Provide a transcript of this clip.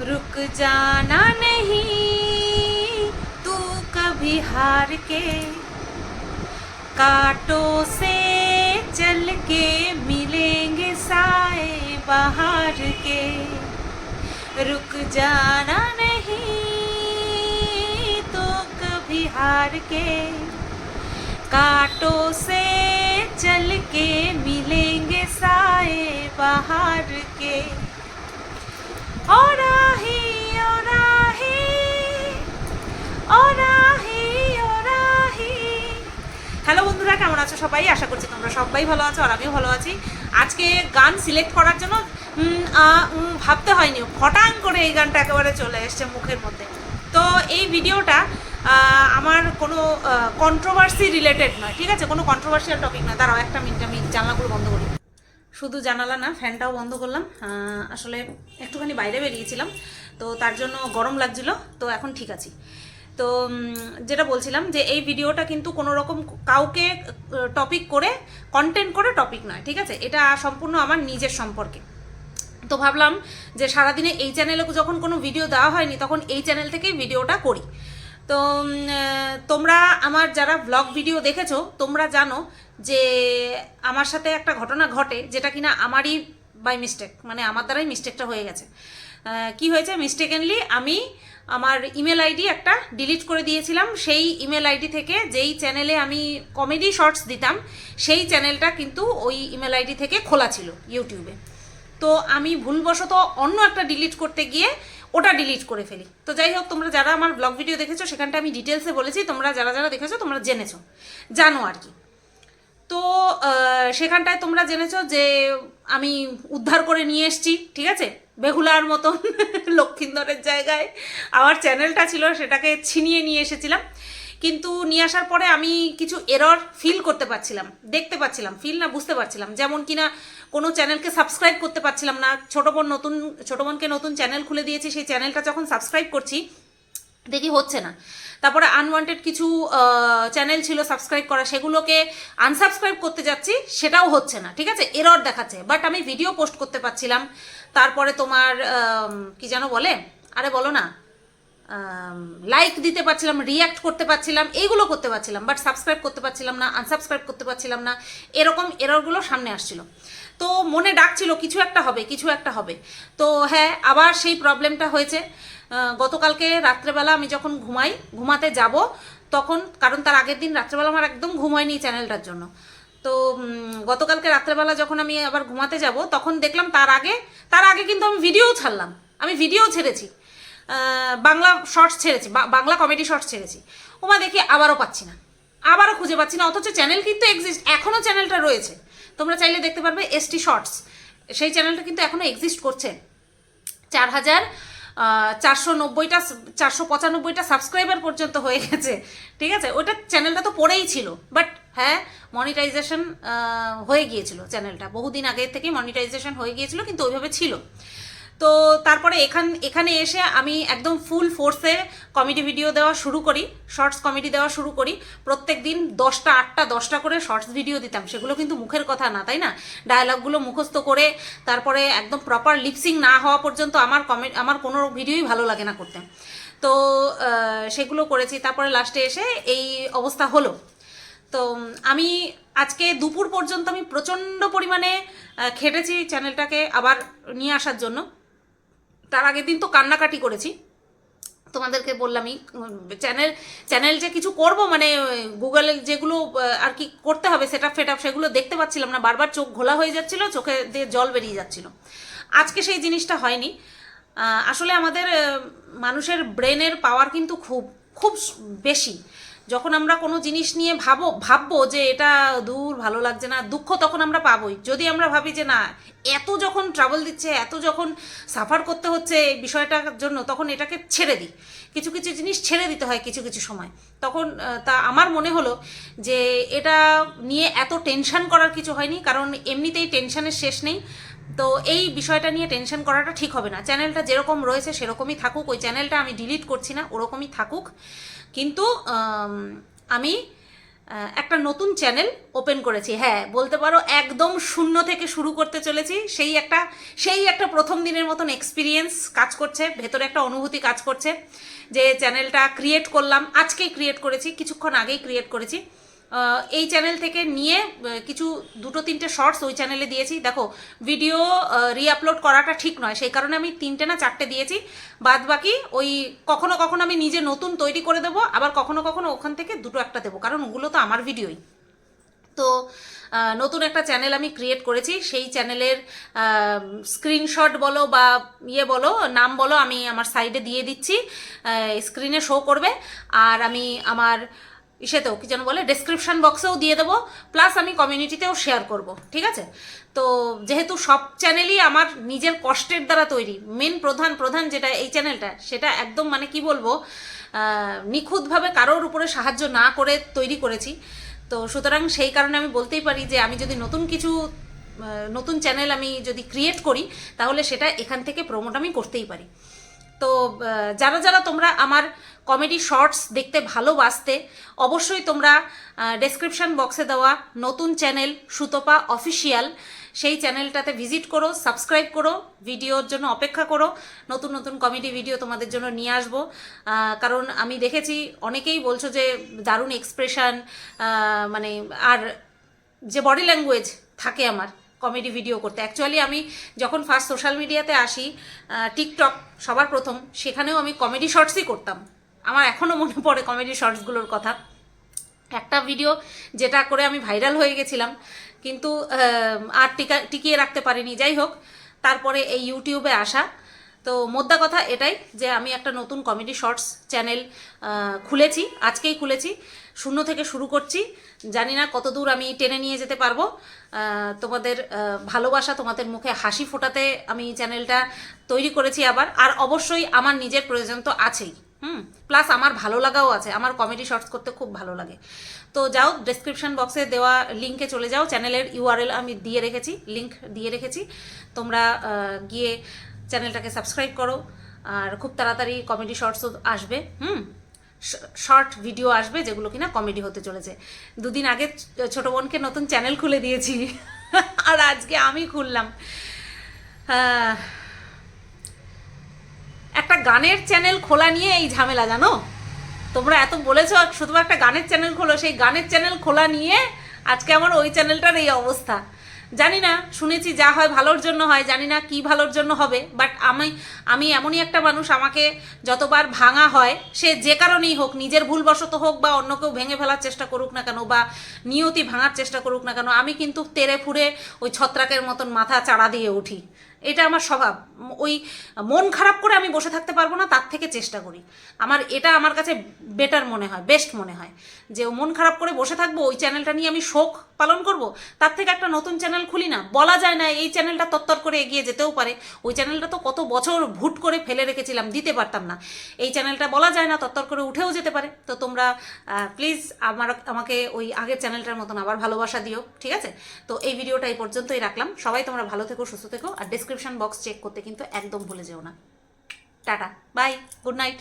रुक जाना नहीं, तू कभी हार के कांटों से चल के मिलेंगे साए बाहर के। रुक जाना नहीं तो कभी हार के कांटों से चल के मिलेंगे साए बाहर के। হ্যালো বন্ধুরা, কেমন আছো সবাই? আশা করছি তোমরা সবাই ভালো আছো আর আমিও ভালো আছি। আজকে গান সিলেক্ট করার জন্য ভাবতে হয়নি। ফটাং করে এই গানটা একেবারে চলে এসছে মুখের মধ্যে। তো এই ভিডিওটা আমার কোনো কন্ট্রোভার্সি রিলেটেড নয়, ঠিক আছে? কোনো কন্ট্রোভার্সিয়াল টপিক নয়। দাঁড়াও, একটা মিনিট আমি জানলাগুলো বন্ধ করি। শুধু জানালা না, ফ্যানটাও বন্ধ করলাম। আসলে একটুখানি বাইরে বেরিয়েছিলাম, তো তার জন্য গরম লাগছিল, তো এখন ঠিক আছি। তো যেটা বলছিলাম যে এই ভিডিওটা কিন্তু কোনো রকম কাউকে টপিক করে কন্টেন্ট করে টপিক নয়, ঠিক আছে? এটা সম্পূর্ণ আমার নিজের সম্পর্কে। তো ভাবলাম যে সারাদিনে এই চ্যানেলে যখন কোনো ভিডিও দেওয়া হয়নি, তখন এই চ্যানেল থেকেই ভিডিওটা করি। তো তোমরা আমার যারা ব্লগ ভিডিও দেখেছ, তোমরা জানো যে আমার সাথে একটা ঘটনা ঘটে যেটা কিনা আমারই বাই মিস্টেক মানে আমার দ্বারাই মিস্টেকটা হয়ে গেছে। কি হয়েছে? মিস্টেকেনলি আমি আমার ইমেল আইডি একটা ডিলিট করে দিয়েছিলাম। সেই ইমেল আইডি থেকে যেই চ্যানেলে আমি কমেডি শর্টস দিতাম, সেই চ্যানেলটা কিন্তু ওই ইমেল আইডি থেকে খোলা ছিল ইউটিউবে তো আমি ভুলবশত অন্য একটা ডিলিট করতে গিয়ে ওটা ডিলিট করে ফেলি। তো যাই হোক তোমরা যারা আমার ব্লগ ভিডিও দেখেছ, সেখানটা আমি ডিটেলসে বলেছি, তোমরা যারা যারা দেখেছ, তোমরা জেনেছো। জানো আর কি। তো সেখানটায় তোমরা জেনেছো যে আমি উদ্ধার করে নিয়ে এসছি, ঠিক আছে? বেহুলার মতন লক্ষ্মীন্দরের জায়গায়। আমার চ্যানেলটা ছিল, সেটাকে ছিনিয়ে নিয়ে এসেছিলাম। কিন্তু নিয়ে আসার পরে আমি কিছু এরর ফিল করতে পারছিলাম, দেখতে পাচ্ছিলাম ফিল না বুঝতে পারছিলাম। যেমন কিনা কোনো চ্যানেলকে সাবস্ক্রাইব করতে পারছিলাম না, ছোটো বোন নতুন, ছোটো বোনকে নতুন চ্যানেল খুলে দিয়েছি, সেই চ্যানেলটা যখন সাবস্ক্রাইব করছি, দেখি হচ্ছে না। তারপরে আনওয়ান্টেড কিছু চ্যানেল ছিল সাবস্ক্রাইব করা, সেগুলোকে আনসাবস্ক্রাইব করতে যাচ্ছি, সেটাও হচ্ছে না, ঠিক আছে? এরর দেখাচ্ছে বাট আমি ভিডিও পোস্ট করতে পারছিলাম। তারপরে তোমার কি যেন বলে? আরে বলো না লাইক দিতে পারছিলাম রিয়াক্ট করতে পারছিলাম এইগুলো করতে পারছিলাম বাট সাবস্ক্রাইব করতে পারছিলাম না আনসাবস্ক্রাইব করতে পারছিলাম না, এরকম এররগুলো সামনে আসছিল। তো মনে ডাকছিল, কিছু একটা হবে, কিছু একটা হবে। তো হ্যাঁ আবার সেই প্রবলেমটা হয়েছে। গতকালকে রাত্রেবেলা আমি যখন ঘুমাই, ঘুমাতে যাব, তখন, কারণ তার আগের দিন রাত্রেবেলা আমার একদম ঘুম হয়নি চ্যানেলটার জন্য। তো গতকালকে রাত্রেবেলা যখন আমি আবার ঘুমাতে যাব, তখন দেখলাম তার আগে তার আগে কিন্তু আমি ভিডিও ছাড়লাম। আমি ভিডিও ছেড়েছি। বাংলা শর্টস ছেড়েছি বাংলা কমেডি শর্টস ছেড়েছি। ওমা দেখি আবারও পাচ্ছি না। আবারও খুঁজে পাচ্ছি না, অথচ চ্যানেল কিন্তু এক্সিস্ট এখনও চ্যানেলটা রয়েছে। তোমরা চাইলে দেখতে পারবে এসটি শর্টস সেই চ্যানেলটা কিন্তু এখনও এক্সিস্ট করছে। চার হাজার চারশো নব্বইটা, চারশো পঁচানব্বইটা সাবস্ক্রাইবার পর্যন্ত হয়ে গেছে। ঠিক আছে? ওটা চ্যানেলটা তো পড়েই ছিল বাট হ্যাঁ মনিটাইজেশন হয়ে গিয়েছিল চ্যানেলটা বহুদিন আগে থেকেই মনিটাইজেশন হয়ে গিয়েছিল, কিন্তু ওইভাবে ছিল। তো তারপরে এখান, এখানে এসে আমি একদম ফুল ফোর্সে কমেডি ভিডিও দেওয়া শুরু করি শর্টস কমেডি দেওয়া শুরু করি। প্রত্যেক দিন দশটা, আটটা, দশটা করে শর্টস ভিডিও দিতাম। সেগুলো কিন্তু মুখের কথা না, তাই না? ডায়লগগুলো মুখস্থ করে, তারপরে একদম প্রপার লিপসিং না হওয়া পর্যন্ত আমার কমে আমার কোনো ভিডিওই ভালো লাগে না করতে। তো সেগুলো করেছি। তারপরে লাস্টে এসে এই অবস্থা হলো। তো, আমি আজকে দুপুর পর্যন্ত আমি প্রচণ্ড পরিমাণে খেটেছি চ্যানেলটাকে আবার নিয়ে আসার জন্য। তার আগের দিন তো কান্নাকাটি করেছি। তোমাদেরকে বললামই চ্যানেল চ্যানেল যে কিছু করব মানে গুগলে যেগুলো আর কি করতে হবে সেটা ফেট আপ সেগুলো দেখতে পাচ্ছিলাম না, বারবার চোখ ঘোলা হয়ে যাচ্ছিল, চোখে দিয়ে জল বেরিয়ে যাচ্ছিল। আজকে সেই জিনিসটা হয়নি। আসলে আমাদের মানুষের ব্রেনের পাওয়ার কিন্তু খুব খুব বেশি। যখন আমরা কোনো জিনিস নিয়ে ভাবো, ভাববো যে এটা দূর ভালো লাগছে না, দুঃখ তখন আমরা পাবোই। যদি আমরা ভাবি যে না, এত যখন ট্রাভেল দিচ্ছে, এত যখন সাফার করতে হচ্ছে এই বিষয়টার জন্য, তখন এটাকে ছেড়ে দিই। কিছু কিছু জিনিস ছেড়ে দিতে হয় কিছু কিছু সময়। তখন তা আমার মনে হলো যে এটা নিয়ে এত টেনশন করার কিছু হয়নি, কারণ এমনিতেই টেনশনের শেষ নেই। তো এই বিষয়টা নিয়ে টেনশন করাটা ঠিক হবে না। চ্যানেলটা যেরকম রয়েছে সেরকমই থাকুক। ওই চ্যানেলটা আমি ডিলিট করছি না, ওরকমই থাকুক। কিন্তু, আমি একটা নতুন চ্যানেল ওপেন করেছি। হ্যাঁ বলতে পারো একদম শূন্য থেকে শুরু করতে চলেছি। সেই একটা সেই একটা প্রথম দিনের মতন এক্সপিরিয়েন্স কাজ করছে, ভেতরে একটা অনুভূতি কাজ করছে যে চ্যানেলটা ক্রিয়েট করলাম। আজকেই ক্রিয়েট করেছি, কিছুক্ষণ আগেই ক্রিয়েট করেছি। এই চ্যানেল থেকে নিয়ে কিছু দুটো তিনটে শর্টস ওই চ্যানেলে দিয়েছি। দেখো ভিডিও রিআপলোড করাটা ঠিক নয়। সেই কারণে আমি তিনটে না চারটে দিয়েছি। বাদ বাকি ওই কখনো কখনো আমি নিজে নতুন তৈরি করে দেবো, আবার কখনো কখনো ওখান থেকে দুটো একটা দেবো, কারণ ওগুলো তো আমার ভিডিওই তো নতুন একটা চ্যানেল আমি ক্রিয়েট করেছি। সেই চ্যানেলের স্ক্রিনশট বলো বা ইয়ে বলো, নাম বলো, আমি আমার সাইডে দিয়ে দিচ্ছি। স্ক্রিনে শো করবে। আর আমি আমার ইসেতেও, কি যেন বলে ডেসক্রিপশন বক্সেও দিয়ে দেবো প্লাস আমি কমিউনিটিতেও শেয়ার করব, ঠিক আছে? তো যেহেতু সব চ্যানেলই আমার নিজের কষ্টের দ্বারা তৈরি মেন প্রধান প্রধান যেটা এই চ্যানেলটা সেটা একদম মানে কি বলব নিখুঁতভাবে কারোর উপরে সাহায্য না করে তৈরি করেছি। তো সুতরাং সেই কারণে আমি বলতেই পারি যে আমি যদি নতুন কিছু নতুন চ্যানেল আমি যদি ক্রিয়েট করি, তাহলে সেটা এখান থেকে প্রমোট আমি করতেই পারি। তো যারা যারা তোমরা আমার কমেডি শর্টস দেখতে ভালোবাসতে, অবশ্যই তোমরা ডেসক্রিপশন বক্সে দেওয়া নতুন চ্যানেল সুতপা অফিসিয়াল সেই চ্যানেলটাতে ভিজিট করো সাবস্ক্রাইব করো, ভিডিওর জন্য অপেক্ষা করো, নতুন নতুন কমেডি ভিডিও তোমাদের জন্য নিয়ে আসব। কারণ আমি দেখেছি, অনেকেই বলছো যে দারুণ এক্সপ্রেশন মানে আর যে বডি ল্যাঙ্গুয়েজ থাকে আমার কমেডি ভিডিও করতে। অ্যাকচুয়ালি আমি যখন ফার্স্ট সোশ্যাল মিডিয়াতে আসি টিকটক সবার প্রথম, সেখানেও আমি কমেডি শর্টসই করতাম। আমার এখনও মনে পড়ে কমেডি শর্টসগুলোর কথা। একটা ভিডিও যেটা করে আমি ভাইরাল হয়ে গেছিলাম, কিন্তু আর টিকা, টিকিয়ে রাখতে পারিনি। যাই হোক, তারপরে এই ইউটিউবে আসা। তো মোদ্দা কথা এটাই যে, আমি একটা নতুন কমেডি শর্টস চ্যানেল খুলেছি, আজকেই খুলেছি। শূন্য থেকে শুরু করছি। জানি না কত দূর আমি টেনে নিয়ে যেতে পারব। তোমাদের ভালোবাসা তোমাদের মুখে হাসি ফোটাতে আমি চ্যানেলটা তৈরি করেছি আবার। আর অবশ্যই আমার নিজের প্রয়োজন তো আছেই। হুম প্লাস আমার ভালো লাগাও আছে। আমার কমেডি শর্টস করতে খুব ভালো লাগে। তো যাও ডেসক্রিপশন বক্সে দেওয়া লিঙ্কে চলে যাও। চ্যানেলের ইউআরএল আমি দিয়ে রেখেছি লিঙ্ক দিয়ে রেখেছি। তোমরা গিয়ে চ্যানেলটাকে সাবস্ক্রাইব করো। আর খুব তাড়াতাড়ি কমেডি শর্টসও আসবে। হুম শর্ট ভিডিও আসবে যেগুলো কিনা কমেডি হতে চলেছে। দুদিন আগে ছোট বোনকে নতুন চ্যানেল খুলে দিয়েছি। আর আজকে আমি খুললাম। একটা গানের চ্যানেল খোলা নিয়ে এই ঝামেলা, জানো? তোমরা এত বলেছ শুধু একটা গানের চ্যানেল খোলো, সেই গানের চ্যানেল খোলা নিয়ে আজকে আমার ওই চ্যানেলটার এই অবস্থা। জানি না, শুনেছি যা হয় ভালোর জন্য হয়, জানি না কি ভালোর জন্য হবে বাট আমি আমি এমনই একটা মানুষ, আমাকে যতবার ভাঙা হয়, সে যে কারণেই হোক, নিজের ভুলবশত হোক বা অন্য কেউ ভেঙে ফেলার চেষ্টা করুক না কেন বা নিয়তি ভাঙার চেষ্টা করুক না কেন, আমি কিন্তু তেরে ফুরে ওই ছত্রাকের মতন মাথা চাড়া দিয়ে উঠি। এটা আমার স্বভাব। ওই মন খারাপ করে আমি বসে থাকতে পারব না, তার থেকে চেষ্টা করি। আমার, এটা আমার কাছে বেটার মনে হয় বেস্ট মনে হয়। যে মন খারাপ করে বসে থাকব, ওই চ্যানেলটা নিয়ে আমি শোক পালন করব, তার থেকে একটা নতুন চ্যানেল খুলি না। বলা যায় না, এই চ্যানেলটা তত্তর করে এগিয়ে যেতেও পারে। ওই চ্যানেলটা তো কত বছর ভুট করে ফেলে রেখেছিলাম, দিতে পারতাম না। এই চ্যানেলটা বলা যায় না, তত্তর করে উঠেও যেতে পারে। তো তোমরা প্লিজ আমার, আমাকে ওই আগের চ্যানেলটার মতন আবার ভালোবাসা দিও, ঠিক আছে? তো এই ভিডিওটা এই পর্যন্তই রাখলাম। সবাই তোমরা ভালো থেকো, সুস্থ থেকো, আর ডিসক্রিপশন বক্স চেক করতে কিন্তু একদম ভুলে যেও না। Tata bye good night